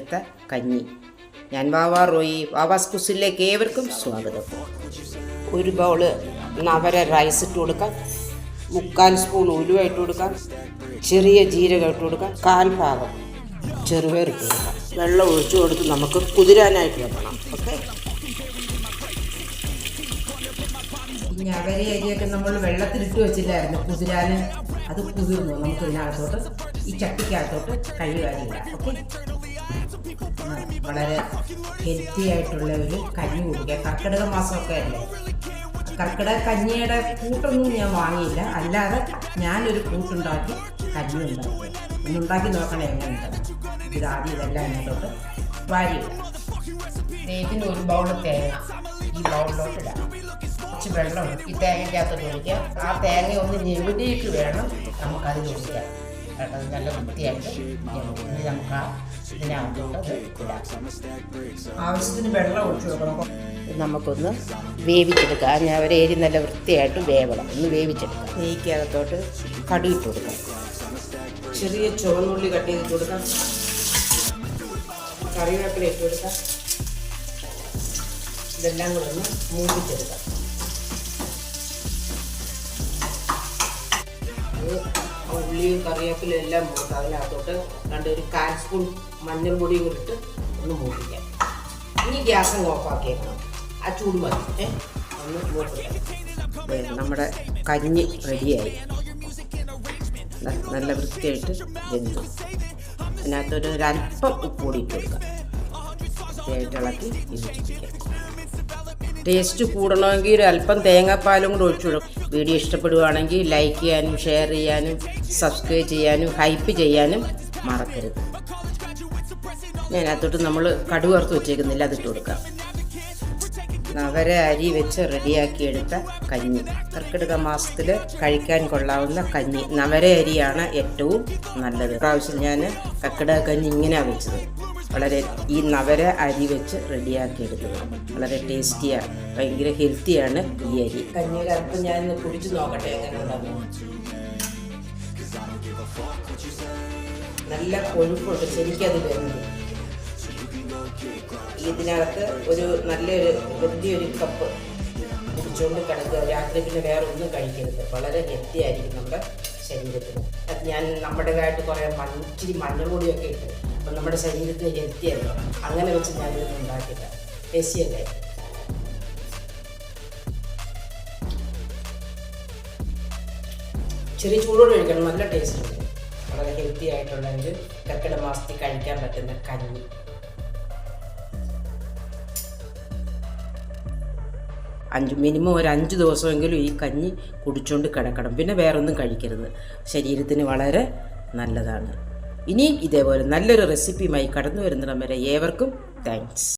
ഇന്നത്തെ കഞ്ഞി. ഞാൻ വാവാ റോയി വാവാസ് കുസിലേക്ക് ഏവർക്കും സ്വാഗതം. ഒരു ബൗൾ നവര റൈസ് ഇട്ട് കൊടുക്കാം. മുക്കാൽ സ്പൂൺ ഉലുവ ഇട്ട് കൊടുക്കാം. ചെറിയ ജീരകം ഇട്ട് കൊടുക്കാം. കാൽ ഭാഗം ചെറുപയർ ഇട്ട് കൊടുക്കാം. വെള്ളം ഒഴിച്ചു കൊടുത്ത് നമുക്ക് കുതിരാനായിട്ട് വെക്കണം. ഓക്കെ? ഞവരി അരിയൊക്കെ നമ്മൾ വെള്ളത്തിലിട്ട് വെച്ചില്ലായിരുന്നു. കുതിരാന് അത് കുതിർന്നു. നമുക്ക് ഇതിനകത്തോട്ട് ഈ ചട്ടിക്കകത്തോട്ട് കഴുകാനില്ല ഓക്കെ? വളരെ ഹെൽത്തി ആയിട്ടുള്ള ഒരു കഞ്ഞി കുടിക്കുക. കർക്കിടക മാസമൊക്കെ അല്ലേ? കർക്കിടക കഞ്ഞിയുടെ കൂട്ടൊന്നും ഞാൻ വാങ്ങിയില്ല. അല്ലാതെ ഞാനൊരു കൂട്ടുണ്ടാക്കി കഞ്ഞി ഉണ്ടാക്കി. ഒന്നുണ്ടാക്കി നോക്കണേ എങ്ങനെയുണ്ട്? ഇത് ആദ്യം ഇതെല്ലാം ഇതിനകത്തോട്ട് വാരി ഇതിന് ഒരു ബൗൾ തേങ്ങ. ഈ ബൗളിലോട്ട് ഇടാം. കുറച്ച് വെള്ളം ഈ തേങ്ങയ്ക്കകത്തോട്ട് ഒഴിക്കുക ആ തേങ്ങ ഒന്ന് ഞെവിടിയിട്ട് വേണം നമുക്കത് ഒഴിക്കാൻ കേട്ടോ അത് നല്ല വൃത്തിയായിട്ട്. ഇനി നമുക്ക് ആ ഇതിനകത്തോട്ട് ആവശ്യത്തിന് വെള്ളം ഒഴിച്ചു കൊടുക്കണം നമുക്കൊന്ന് വേവിച്ചെടുക്കാം. ഞാൻ ഒരു ഏരി നല്ല വൃത്തിയായിട്ട് വേവണം. ഒന്ന് വേവിച്ചെടുക്കാം. നെയ്ക്കകത്തോട്ട് കടിയിട്ട് കൊടുക്കാം. ചെറിയ ചുവന്നുള്ളി കട്ട് ചെയ്തിട്ട് കൊടുക്കാം. കറിവേപ്പില ഇട്ട് കൊടുക്കാം. ഇതെല്ലാം കൂടെ ഒന്ന് മൂപ്പിച്ചെടുക്കാം. ഉള്ളിയും കറിവേപ്പിലും എല്ലാം മൂത്ത് അതിനകത്തോട്ട് രണ്ട് ഒരു കാൽ സ്പൂൺ മഞ്ഞൾപ്പൊടിയും ഇട്ട് ഒന്ന് മൂടിക്കാം ഇനി ഗ്യാസ് ഓഫാക്കിയേക്കണം ആ ചൂട് മതി. ഒന്ന് നമ്മുടെ കഞ്ഞി റെഡിയായി. നല്ല വൃത്തിയായിട്ട് വെന്തു. അതിനകത്തൊരു ഒരല്പം ഉപ്പ് കൂടി ഇട്ട് കൊടുക്കാം. ഇളക്കി യോജിപ്പിക്കാം. ടേസ്റ്റ് കൂടണമെങ്കിൽ ഒരു അല്പം തേങ്ങാപ്പാലും കൂടെ ഒഴിച്ചുവിടും വീഡിയോ ഇഷ്ടപ്പെടുകയാണെങ്കിൽ ലൈക്ക് ചെയ്യാനും ഷെയർ ചെയ്യാനും സബ്സ്ക്രൈബ് ചെയ്യാനും ഹൈപ്പ് ചെയ്യാനും മറക്കരുത്. ഞാൻ അതിനകത്തോട്ട് നമ്മൾ കടുക് വറുത്ത് വെച്ചേക്കുന്നില്ല അതിട്ട് കൊടുക്കാം. നവര അരി വെച്ച് റെഡിയാക്കിയെടുത്ത കഞ്ഞി. കർക്കിടക മാസത്തിൽ കഴിക്കാൻ കൊള്ളാവുന്ന കഞ്ഞി. നവര അരിയാണ് ഏറ്റവും നല്ലത്. പ്രാവശ്യം ഞാൻ കർക്കിടക കഞ്ഞി ഇങ്ങനെയാണ് വെച്ചത്. വളരെ ഈ നവര അരി വെച്ച് റെഡിയാക്കി എടുത്തത് വളരെ ടേസ്റ്റിയാണ് ഭയങ്കര ഹെൽത്തിയാണ് ഈ അരി. കഞ്ഞിയുടെ ഞാൻ ഞാനിന്ന് കുടിച്ചു നോക്കട്ടെ നല്ല കൊഴുപ്പുണ്ട് ശരിക്കത് വരുന്നത് ഇതിനകത്ത് ഒരു നല്ലൊരു വലിയൊരു കപ്പ് കുടിച്ചുകൊണ്ട് കിടക്കുക. രാത്രി പിന്നെ വേറെ ഒന്നും കഴിക്കരുത്. വളരെ ഹെൽത്തി ആയിരിക്കും നമ്മുടെ ശരീരത്തിന്. അത് ഞാൻ നമ്മുടേതായിട്ട് കുറേ മഞ്ഞ ഇച്ചിരി മഞ്ഞൾ പൊടിയൊക്കെ ഇട്ട് അപ്പം നമ്മുടെ ശരീരത്തിന് എത്തിയല്ലോ അങ്ങനെ വെച്ച് ഞാനിതൊന്നും ഉണ്ടാക്കില്ല ടേസ്റ്റി ചെറിയ ചൂടോടെ കഴിക്കണം നല്ല ടേസ്റ്റ് ഉണ്ട്. വളരെ ഹെൽത്തി ആയിട്ടുള്ള ഒരു കർക്കിടക മാസത്തിൽ കഴിക്കാൻ പറ്റുന്ന കഞ്ഞി. അഞ്ച് മിനിമം ഒരു അഞ്ച് ദിവസമെങ്കിലും ഈ കഞ്ഞി കുടിച്ചുകൊണ്ട് കിടക്കണം. പിന്നെ വേറൊന്നും കഴിക്കരുത്. ശരീരത്തിന് വളരെ നല്ലതാണ്. ഇനിയും ഇതേപോലെ നല്ലൊരു റെസിപ്പിയുമായി കടന്നു വരുന്നിടം വരെ ഏവർക്കും താങ്ക്സ്